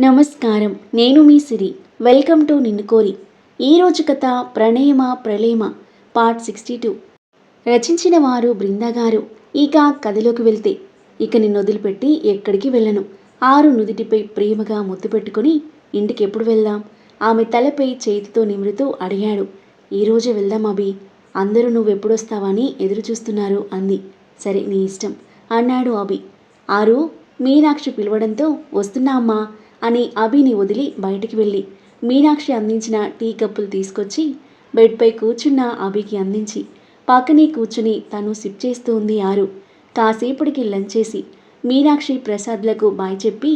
నమస్కారం. నేను మీ సిరి. Welcome to నిన్ను కోరి. ఈరోజు కథ ప్రణయమ ప్రళయమ పార్ట్ సిక్స్టీ టూ. రచించిన వారు బృందా గారు. ఇక కథలోకి వెళ్తే ఇక నిన్ను వదిలిపెట్టి ఎక్కడికి వెళ్ళను. ఆరు నుదిటిపై ప్రేమగా ముద్దు పెట్టుకుని ఇంటికి ఎప్పుడు వెళ్దాం? ఆమె తలపై చేతితో నిమురుతూ అడిగాడు. ఈరోజే వెళ్దాం అభి. అందరూ నువ్వెప్పుడొస్తావని ఎదురు చూస్తున్నారు అంది. సరే నీ ఇష్టం అన్నాడు అభి. ఆరు మీనాక్షి పిలవడంతో వస్తున్నా అమ్మా. అని అభిని వదిలి బయటికి వెళ్ళి మీనాక్షి అందించిన టీ కప్పులు తీసుకొచ్చి బెడ్పై కూర్చున్న అభికి అందించి పక్కనే కూర్చుని తను సిప్ చేస్తూ ఉంది ఆరు. కాసేపటికి లంచ్ చేసి మీనాక్షి ప్రసాద్లకు బాయ్ చెప్పి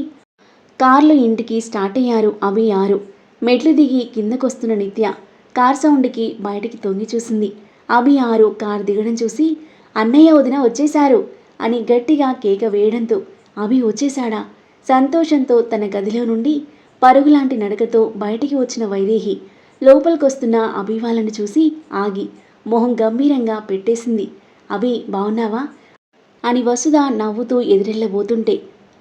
కార్లు ఇంటికి స్టార్ట్ అయ్యారు అభి ఆరు. మెట్లు దిగి కిందకొస్తున్న నిత్య కార్ సౌండ్కి బయటికి తొంగి చూసింది. అభి ఆరు కార్ దిగడం చూసి అన్నయ్య వదిన వచ్చేశారు అని గట్టిగా కేక వేయడంతో అభి వచ్చేశాడా? సంతోషంతో తన గదిలో నుండి పరుగులాంటి నడకతో బయటికి వచ్చిన వైదేహి లోపలికొస్తున్న అభివాళ్ళను చూసి ఆగి మొహం గంభీరంగా పెట్టేసింది. అభి బాగున్నావా అని వసుధ నవ్వుతూ ఎదురెళ్ళబోతుంటే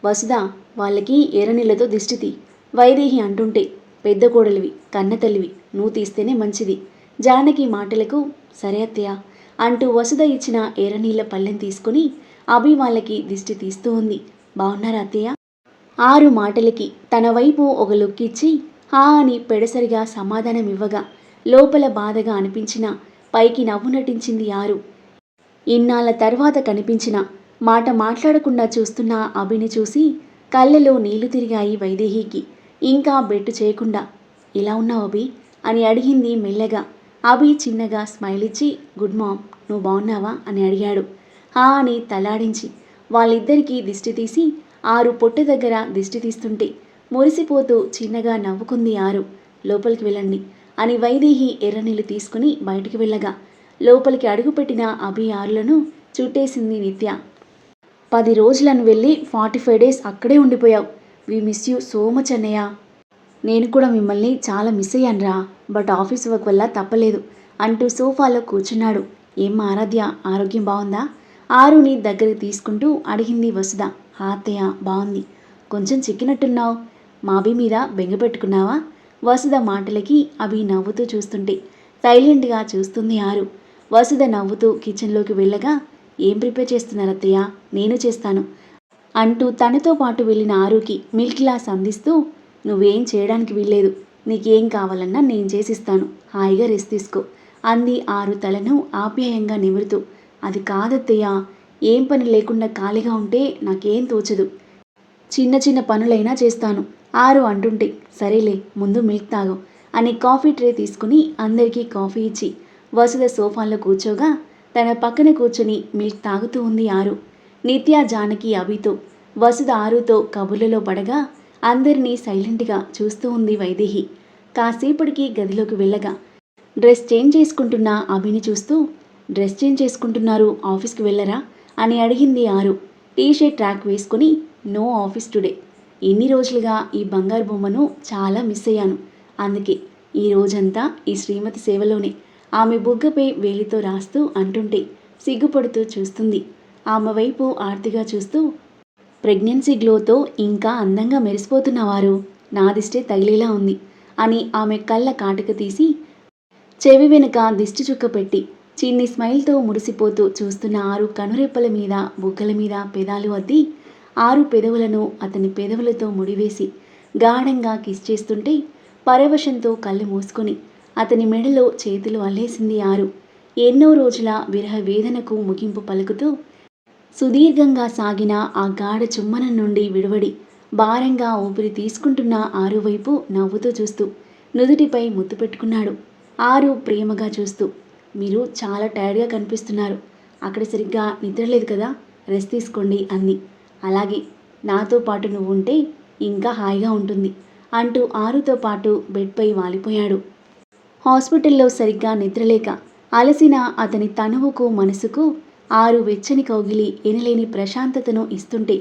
వసుధ వాళ్ళకి ఎర్రనీళ్ళతో దిష్టితి వైదేహి అంటుంటే పెద్ద కోడలివి కన్నతల్లివి నువ్వు తీస్తేనే మంచిది. జానకి మాటలకు సరే అత్తయ్య అంటూ వసుధ ఇచ్చిన ఎర్రనీళ్ళ పళ్ళెం తీసుకుని అభి వాళ్ళకి దిష్టి తీస్తూ ఉంది. బాగున్నారా అత్తయ్య? ఆరు మాటలకి తన వైపు ఒక లుక్కిచ్చి హా అని పెడసరిగా సమాధానం ఇవ్వగా లోపల బాధగా అనిపించిన పైకి నవ్వు నటించింది ఆరు ఇన్నాళ్ళ తర్వాత కనిపించిన మాట మాట్లాడకుండా చూస్తున్న అభిని చూసి కళ్ళలో నీళ్ళు తిరిగాయి వైదేహికి. ఇంకా బెట్టు చేయకుండా ఇలా ఉన్నావు అభి అని అడిగింది మెల్లగా. అభి చిన్నగా స్మైల్ ఇచ్చి గుడ్ మామ్ నువ్వు బాగున్నావా అని అడిగాడు. హా అని తలాడించి వాళ్ళిద్దరికీ దిష్టి తీసి ఆరు పొట్ట దగ్గర దిష్టి తీస్తుంటే మురిసిపోతూ చిన్నగా నవ్వుకుంది ఆరు. లోపలికి వెళ్ళండి అని వైదేహి ఎర్రనీళ్ళు తీసుకుని బయటికి వెళ్ళగా లోపలికి అడుగుపెట్టిన అభి ఆరులను చుట్టేసింది నిత్య. పది రోజులను వెళ్ళి ఫార్టీ ఫైవ్ డేస్ అక్కడే ఉండిపోయావు. We miss you so much అన్నయ్య. నేను కూడా మిమ్మల్ని చాలా మిస్ అయ్యానురా బట్ ఆఫీస్ వర్క్ వల్ల తప్పలేదు అంటూ సోఫాలో కూర్చున్నాడు. ఏం ఆరాధ్య ఆరోగ్యం బాగుందా? ఆరుని దగ్గరికి తీసుకుంటూ అడిగింది వసుధ. హాతయ్య బాగుంది కొంచెం చిక్కినట్టున్నావు. మాబీ మీద బెంగ పెట్టుకున్నావా? వసుధ మాటలకి అవి నవ్వుతూ చూస్తుంటే సైలెంట్గా చూస్తుంది ఆరు. వసుధ నవ్వుతూ కిచెన్లోకి వెళ్ళగా ఏం ప్రిపేర్ చేస్తున్నారు అత్తయ్య నేను చేస్తాను. అంటూ తనతో పాటు వెళ్ళిన ఆరుకి మిల్క్ గ్లాస్ అందిస్తూ నువ్వేం చేయడానికి వీల్లేదు. నీకేం కావాలన్నా నేను చేసిస్తాను. హాయిగా రెస్ట్ తీసుకో. అంది ఆరు తలను ఆప్యాయంగా నిమురుతూ. అది కాదత్తయ్య ఏం పని లేకుండా ఖాళీగా ఉంటే నాకేం తోచదు. చిన్న చిన్న పనులైనా చేస్తాను. ఆరు అంటుంటే సరేలే ముందు మిల్క్ తాగు అని కాఫీ ట్రే తీసుకుని అందరికీ కాఫీ ఇచ్చి వసుధ సోఫాలో కూర్చోగా తన పక్కన కూర్చొని మిల్క్ తాగుతూ ఉంది ఆరు. నిత్య జానకి అభితో వసుధ ఆరుతో కబుర్లలో పడగా అందరినీ సైలెంట్గా చూస్తూ ఉంది వైదేహి. కాసేపటికి గదిలోకి వెళ్ళగా డ్రెస్ చేంజ్ చేసుకుంటున్న అభిని చూస్తూ డ్రెస్ చేంజ్ చేసుకుంటున్నారు ఆఫీస్కి వెళ్ళరా? అని అడిగింది ఆరు. టీషర్ట్ ట్రాక్ వేసుకుని నో ఆఫీస్ టుడే. ఎన్ని రోజులుగా ఈ బంగారు బొమ్మను చాలా మిస్ అయ్యాను. అందుకే ఈ రోజంతా ఈ శ్రీమతి సేవలోనే. ఆమె బుగ్గపై వేలితో రాస్తూ అంటుంటే సిగ్గుపడుతూ చూస్తుంది. ఆమె వైపు ఆర్తిగా చూస్తూ ప్రెగ్నెన్సీ గ్లోతో ఇంకా అందంగా మెరిసిపోతున్నవారు. నా దిష్టే తగిలేలా ఉంది అని ఆమె కళ్ళ కాటుక తీసి చెవి వెనుక దిష్టి చుక్క పెట్టి చిన్ని స్మైల్తో మురిసిపోతూ చూస్తున్న ఆరు కనురెప్పల మీద బుగ్గల మీద పెదాలు అద్ది ఆరు పెదవులను అతని పెదవులతో ముడివేసి గాఢంగా కిస్ చేస్తుంటే పరవశంతో కళ్ళు మూసుకొని అతని మెడలో చేతులు అల్లేసింది ఆరు. ఎన్నో రోజుల విరహ వేదనకు ముగింపు పలుకుతూ సుదీర్ఘంగా సాగిన ఆ గాఢ చుమ్మనం నుండి విడివడి భారంగా ఊపిరి తీసుకుంటున్న ఆరు వైపు నవ్వుతూ చూస్తూ నుదుటిపై ముద్దు పెట్టుకున్నాడు. ఆరు ప్రేమగా చూస్తూ మీరు చాలా టైర్డ్గా కనిపిస్తున్నారు. అక్కడ సరిగ్గా నిద్రలేదు కదా రెస్ట్ తీసుకోండి అంది. అలాగే నాతో పాటు నువ్వు ఉంటే ఇంకా హాయిగా ఉంటుంది అంటూ ఆరుతో పాటు బెడ్పై వాలిపోయాడు. హాస్పిటల్లో సరిగ్గా నిద్రలేక అలసిన అతని తనువుకు మనసుకు ఆరు వెచ్చని కౌగిలి ఎనలేని ప్రశాంతతను ఇస్తుంటే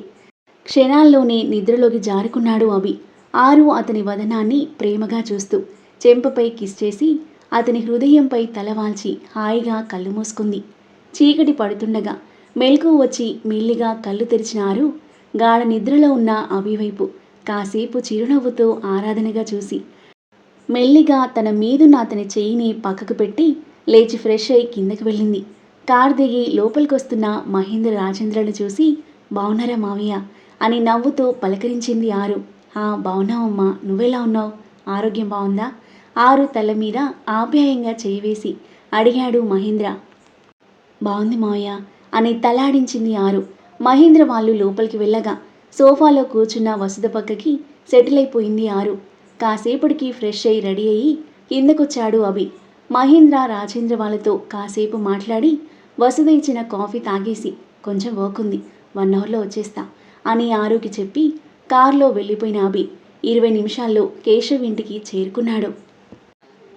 క్షణాల్లోనే నిద్రలోకి జారుకున్నాడు అభి. ఆరు అతని వదనాన్ని ప్రేమగా చూస్తూ చెంపపై కిస్ చేసి అతని హృదయంపై తలవాల్చి హాయిగా కళ్ళు మూసుకుంది. చీకటి పడుతుండగా మెలకు వచ్చి మెల్లిగా కళ్ళు తెరిచినారు. గాఢ నిద్రలో ఉన్న అభివైపు కాసేపు చిరునవ్వుతో ఆరాధనగా చూసి మెల్లిగా తన మీదున్న అతని చెయ్యిని పక్కకు పెట్టి లేచి ఫ్రెష్ అయి కిందకి వెళ్ళింది. కార్ దిగి లోపలికొస్తున్న మహేంద్ర రాజేంద్రను చూసి బావున్నారా మావయ్య? అని నవ్వుతూ పలకరించింది ఆరు. ఆ బావున్నావమ్మా. నువ్వెలా ఉన్నావు? ఆరోగ్యం బాగుందా ఆరు తల మీద ఆప్యాయంగా చేయివేసి అడిగాడు మహేంద్ర. బాగుంది మావయ్య అని తలాడించింది ఆరు. మహేంద్ర వాళ్ళు లోపలికి వెళ్ళగా సోఫాలో కూర్చున్న వసుధ పక్కకి సెటిల్ అయిపోయింది ఆరు. కాసేపటికి ఫ్రెష్ అయి రెడీ అయ్యి కిందకొచ్చాడు అభి. మహేంద్ర రాజేంద్ర వాళ్ళతో కాసేపు మాట్లాడి వసుధ ఇచ్చిన కాఫీ తాగేసి కొంచెం వర్క్ ఉంది వన్ అవర్లో వచ్చేస్తా అని ఆరుకి చెప్పి కారులో వెళ్ళిపోయిన అభి ఇరవై నిమిషాల్లో కేశవ్ ఇంటికి చేరుకున్నాడు.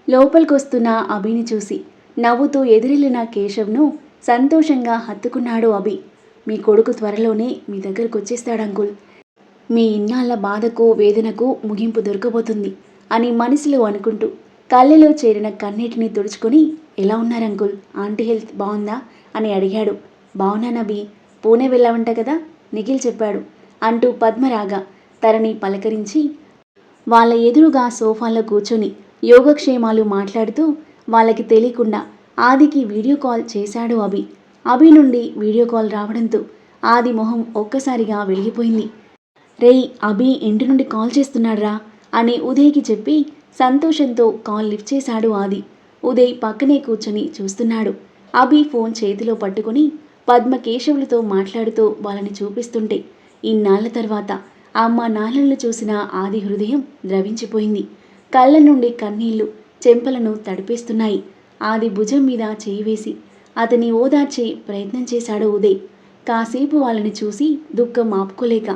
లోపలికొస్తున్న అభిని చూసి నవ్వుతూ ఎదిరెళ్ళిన కేశవ్ను సంతోషంగా హత్తుకున్నాడు అభి. మీ కొడుకు త్వరలోనే మీ దగ్గరకు వచ్చేస్తాడు అంకుల్. మీ ఇన్నాళ్ళ బాధకు వేదనకు ముగింపు దొరకబోతుంది అని మనసులో అనుకుంటూ కళ్ళలో చేరిన కన్నీటిని తుడుచుకొని ఎలా ఉన్నారు అంకుల్? ఆంటీ హెల్త్ బాగుందా? అని అడిగాడు. బావునానబి పూణే వెళ్ళావంట కదా? నిఖిల్ చెప్పాడు. అంటూ పద్మరాగ తనని పలకరించి వాళ్ళ ఎదురుగా సోఫాలో కూర్చొని యోగక్షేమాలు మాట్లాడుతూ వాళ్ళకి తెలియకుండా ఆదికి వీడియో కాల్ చేశాడు అభి. అభి నుండి వీడియో కాల్ రావడంతో ఆది మొహం ఒక్కసారిగా వెలిగిపోయింది రేయ్ అభి ఇంటి నుండి కాల్ చేస్తున్నాడ్రా అని ఉదయ్కి చెప్పి సంతోషంతో కాల్ లిఫ్ట్ చేశాడు ఆది. ఉదయ్ పక్కనే కూర్చొని చూస్తున్నాడు. అభి ఫోన్ చేతిలో పట్టుకుని పద్మ కేశవులతో మాట్లాడుతూ వాళ్ళని చూపిస్తుంటే ఇన్నాళ్ళ తర్వాత అమ్మ నాన్నలను చూసిన ఆది హృదయం ద్రవించిపోయింది. కళ్ళ నుండి కన్నీళ్ళు చెంపలను తడిపేస్తున్నాయి. ఆది భుజం మీద చేయి వేసి అతని ఓదార్చే ప్రయత్నం చేశాడు ఉదయ్. కాసేపు వాళ్ళని చూసి దుఃఖం ఆపుకోలేక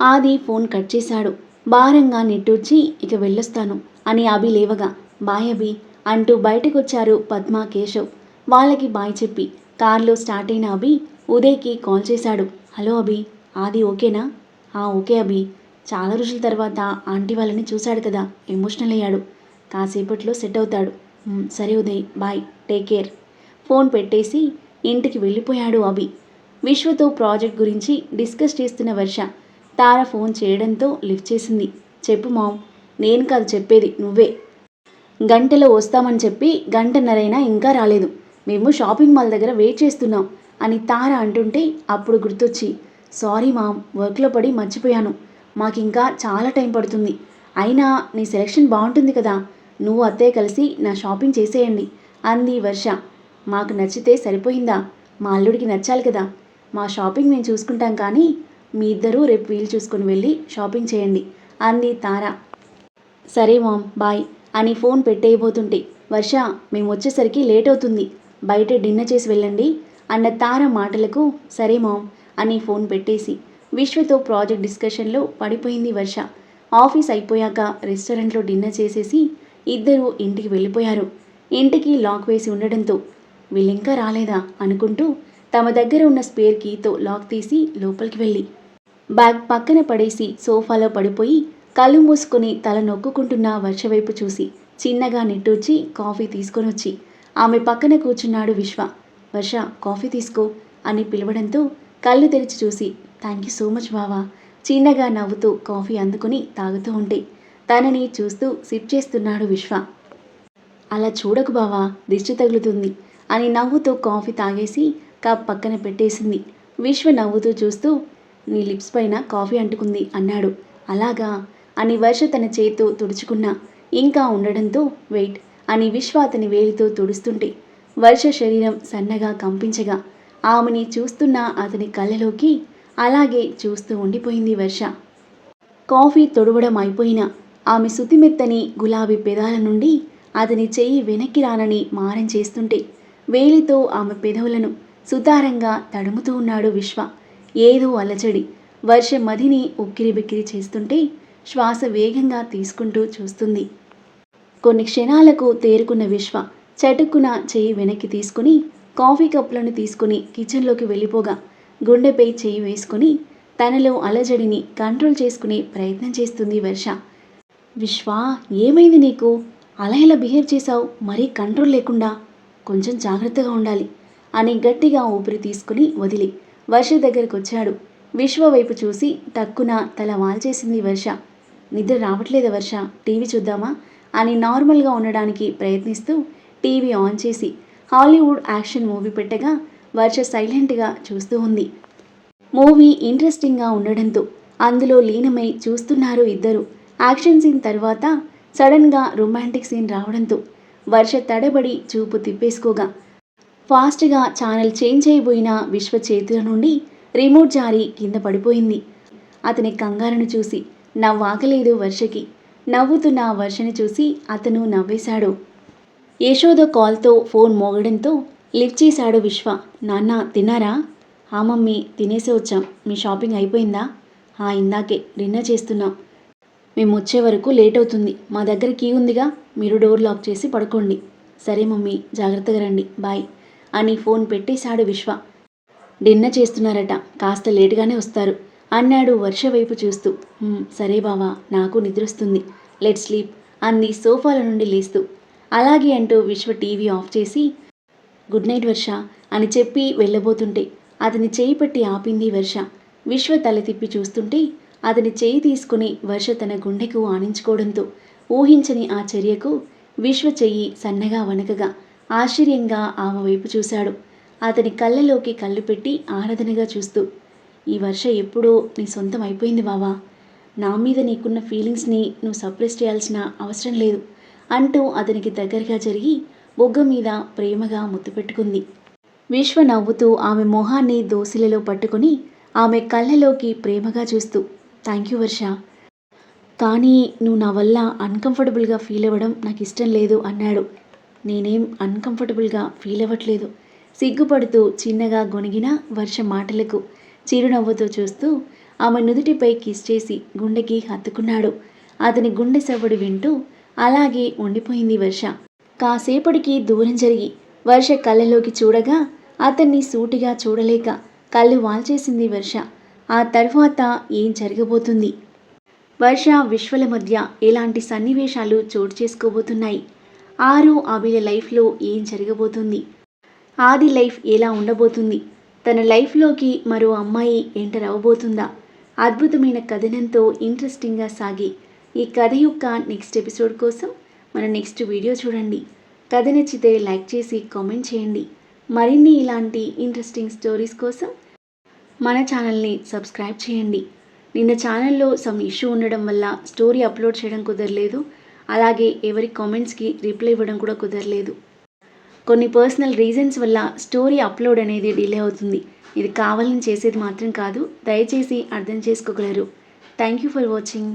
ఆది ఫోన్ కట్ చేశాడు. భారంగా నిట్టూర్చి ఇక వెళ్ళొస్తాను అని అభి లేవగా బాయ్ అభి అంటూ బయటకొచ్చారు పద్మ కేశవ్. వాళ్ళకి బాయ్ చెప్పి కార్లో స్టార్ట్ అయిన అభి ఉదయ్కి కాల్ చేశాడు. హలో అభి ఆది ఓకేనా? ఆ ఓకే అభి. చాలా రోజుల తర్వాత ఆంటీ వాళ్ళని చూశాడు కదా ఎమోషనల్ అయ్యాడు. కాసేపట్లో సెట్ అవుతాడు. సరే Uday bye take care. Phone పెట్టేసి ఇంటికి వెళ్ళిపోయాడు అభి. విశ్వతో ప్రాజెక్ట్ గురించి డిస్కస్ చేస్తున్న వర్ష తార ఫోన్ చేయడంతో లిఫ్ట్ చేసింది. చెప్పు మామ్ నేను కాదు చెప్పేది నువ్వే. గంటలో వస్తామని చెప్పి గంటన్నరైనా ఇంకా రాలేదు. మేము షాపింగ్ మాల్ దగ్గర వెయిట్ చేస్తున్నాం అని తార అంటుంటే అప్పుడు గుర్తొచ్చి సారీ మామ్ వర్క్లో పడి మర్చిపోయాను. మాకు ఇంకా చాలా టైం పడుతుంది. అయినా నీ సెలెక్షన్ బాగుంటుంది కదా. నువ్వు అత్తయ్య కలిసి నా షాపింగ్ చేసేయండి. అంది వర్ష. మాకు నచ్చితే సరిపోయిందా? మా అల్లుడికి నచ్చాలి కదా. మా షాపింగ్ మేము చూసుకుంటాం కానీ మీ ఇద్దరూ రేపు వీలు చూసుకుని వెళ్ళి షాపింగ్ చేయండి. అంది తార. సరే మామ్ బాయ్ అని ఫోన్ పెట్టేయబోతుంటే వర్ష మేము వచ్చేసరికి లేట్ అవుతుంది. బయట డిన్నర్ చేసి వెళ్ళండి అన్న తార మాటలకు సరే మామ్ అని ఫోన్ పెట్టేసి విశ్వతో ప్రాజెక్ట్ డిస్కషన్లో పడిపోయింది వర్ష. ఆఫీస్ అయిపోయాక రెస్టారెంట్లో డిన్నర్ చేసేసి ఇద్దరూ ఇంటికి వెళ్ళిపోయారు. ఇంటికి లాక్ వేసి ఉండడంతో వీళ్ళింకా రాలేదా? అనుకుంటూ తమ దగ్గర ఉన్న స్పేర్ కీతో లాక్ తీసి లోపలికి వెళ్ళి బ్యాగ్ పక్కన పడేసి సోఫాలో పడిపోయి కళ్ళు మూసుకొని తల నొక్కుకుంటున్న వర్ష వైపు చూసి చిన్నగా నిట్టూర్చి కాఫీ తీసుకొని వచ్చి ఆమె పక్కన కూర్చున్నాడు విశ్వ. వర్ష కాఫీ తీసుకో అని పిలవడంతో కళ్ళు తెరిచి చూసి థ్యాంక్ యూ సో మచ్ బావా. చిన్నగా నవ్వుతూ కాఫీ అందుకుని తాగుతూ ఉంటే తనని చూస్తూ సిప్ చేస్తున్నాడు విశ్వ. అలా చూడకు బావా దిష్టి తగులుతుంది అని నవ్వుతూ కాఫీ తాగేసి కప్ పక్కన పెట్టేసింది. విశ్వ నవ్వుతూ చూస్తూ నీ లిప్స్ పైన కాఫీ అంటుకుంది అన్నాడు. అలాగా? అని వర్ష తన చేతితో తుడుచుకున్నా. ఇంకా ఉండడంతో వెయిట్ అని విశ్వ అతని వేలితో తుడుస్తుంటే వర్ష శరీరం సన్నగా కంపించగా ఆమెని చూస్తున్న అతని కళ్ళలోకి అలాగే చూస్తూ ఉండిపోయింది వర్ష. కాఫీ తొడవడం అయిపోయిన ఆమె సుతిమెత్తని గులాబీ పెదాల నుండి అతని చెయ్యి వెనక్కి రానని మారం చేస్తుంటే వేలితో ఆమె పెదవులను సుతారంగా తడుముతూ ఉన్నాడు విశ్వ. ఏదో అలచడి. వర్ష మదిని ఉక్కిరి బిక్కిరి చేస్తుంటే శ్వాస వేగంగా తీసుకుంటూ చూస్తుంది. కొన్ని క్షణాలకు తేరుకున్న విశ్వ చటుక్కున చెయ్యి వెనక్కి తీసుకుని కాఫీ కప్పులను తీసుకుని కిచెన్లోకి వెళ్ళిపోగా గుండెపై చేయి వేసుకుని తనలో అలజడిని కంట్రోల్ చేసుకునే ప్రయత్నం చేస్తుంది వర్ష. విశ్వా ఏమైంది నీకు? అలా బిహేవ్ చేశావు? మరీ కంట్రోల్ లేకుండా కొంచెం జాగ్రత్తగా ఉండాలి అని గట్టిగా ఊపిరి తీసుకుని వదిలి వర్ష దగ్గరకు వచ్చాడు. విశ్వ వైపు చూసి టక్కున తల వాల్చేసింది వర్ష. నిద్ర రావట్లేదు వర్ష? టీవీ చూద్దామా? అని నార్మల్గా ఉండడానికి ప్రయత్నిస్తూ టీవీ ఆన్ చేసి హాలీవుడ్ యాక్షన్ మూవీ పెట్టగా వర్ష సైలెంట్గా చూస్తూ ఉంది. మూవీ ఇంట్రెస్టింగ్గా ఉండడంతో అందులో లీనమై చూస్తున్నారు ఇద్దరు. యాక్షన్ సీన్ తర్వాత సడన్గా రొమాంటిక్ సీన్ రావడంతో వర్ష తడబడి చూపు తిప్పేసుకోగా. ఫాస్ట్గా ఛానల్ చేంజ్ అయిపోయిన విశ్వ చేతుల నుండి రిమోట్ జారి కింద పడిపోయింది. అతని కంగారును చూసి నవ్వాకలేదు వర్షకి. నవ్వుతున్న వర్షని చూసి అతను నవ్వేశాడు. యశోద కాల్తో ఫోన్ మోగడంతో లిఫ్ట్ చేశాడు విశ్వ. నాన్న తిన్నారా? ఆ మమ్మీ తినేసి వచ్చాం. మీ షాపింగ్ అయిపోయిందా? ఆ ఇందాకే డిన్నర్ చేస్తున్నాం. మేము వచ్చే వరకు లేట్ అవుతుంది. మా దగ్గర కీ ఉందిగా? మీరు డోర్ లాక్ చేసి పడుకోండి. సరే మమ్మీ జాగ్రత్తగా రండి. బాయ్. అని ఫోన్ పెట్టేశాడు విశ్వ. డిన్నర్ చేస్తున్నారట. కాస్త లేటుగానే వస్తారు. అన్నాడు వర్ష వైపు చూస్తూ. సరే బావా నాకు నిద్రొస్తుంది. లెట్ స్లీప్ అంది సోఫాల నుండి లేస్తూ. అలాగే అంటూ విశ్వ టీవీ ఆఫ్ చేసి గుడ్ నైట్ వర్ష అని చెప్పి వెళ్ళబోతుంటే అతని చేయి పట్టి ఆపింది వర్ష. విశ్వ తల తిప్పి చూస్తుంటే అతని చేయి తీసుకుని వర్ష తన గుండెకు ఆనించుకోవడంతో ఊహించని ఆ చర్యకు విశ్వ చెయ్యి సన్నగా వణకగా ఆశ్చర్యంగా ఆమె వైపు చూశాడు. అతని కళ్ళలోకి కళ్ళు పెట్టి ఆరాధనగా చూస్తూ ఈ వర్ష ఎప్పుడో నీ సొంతం అయిపోయింది బావా. నా మీద నీకున్న ఫీలింగ్స్ని నువ్వు సప్రెస్ చేయాల్సిన అవసరం లేదు అంటూ అతనికి దగ్గరగా జరిగి బొగ్గ మీద ప్రేమగా ముద్దు పెట్టుకుంది. విశ్వ నవ్వుతూ ఆమె మొహాన్ని దోసిలలో పట్టుకుని ఆమె కళ్ళలోకి ప్రేమగా చూస్తూ థ్యాంక్ యూ వర్ష. కానీ నువ్వు నా వల్ల అన్కంఫర్టబుల్గా ఫీల్ అవ్వడం నాకు ఇష్టం లేదు అన్నాడు. నేనేం అన్కంఫర్టబుల్గా ఫీల్ అవ్వట్లేదు. సిగ్గుపడుతూ చిన్నగా గొనిగిన వర్ష మాటలకు చిరునవ్వుతో చూస్తూ ఆమె నుదుటిపై కిస్ చేసి గుండెకి హత్తుకున్నాడు. అతని గుండె సవ్వడి వింటూ అలాగే ఉండిపోయింది వర్ష. కాసేపటికి దూరం జరిగి వర్ష కళ్ళలోకి చూడగా అతన్ని సూటిగా చూడలేక కళ్ళు వాల్చేసింది వర్ష. ఆ తర్వాత ఏం జరగబోతుంది? వర్ష విశ్వల మధ్య ఎలాంటి సన్నివేశాలు చోటు చేసుకోబోతున్నాయి? ఆరు అభిల లైఫ్లో ఏం జరగబోతుంది? ఆది లైఫ్ ఎలా ఉండబోతుంది? తన లైఫ్లోకి మరో అమ్మాయి ఎంటర్ అవ్వబోతుందా? అద్భుతమైన కథనంతో ఇంట్రెస్టింగ్గా సాగి ఈ కథ యొక్క నెక్స్ట్ ఎపిసోడ్ కోసం మన నెక్స్ట్ వీడియో చూడండి. కథ నచ్చితే లైక్ చేసి కామెంట్ చేయండి. మరిన్ని ఇలాంటి ఇంట్రెస్టింగ్ స్టోరీస్ కోసం మన ఛానల్ని సబ్స్క్రైబ్ చేయండి. నిన్న ఛానల్లో సమ్ ఇష్యూ ఉండడం వల్ల స్టోరీ అప్లోడ్ చేయడం కుదరలేదు. అలాగే ఎవరి కామెంట్స్కి రిప్లై ఇవ్వడం కూడా కుదరలేదు. కొన్ని పర్సనల్ రీజన్స్ వల్ల స్టోరీ అప్లోడ్ అనేది డిలే అవుతుంది. ఇది కావాలని చేసేది మాత్రం కాదు. దయచేసి అర్థం చేసుకోగలరు. Thank you for watching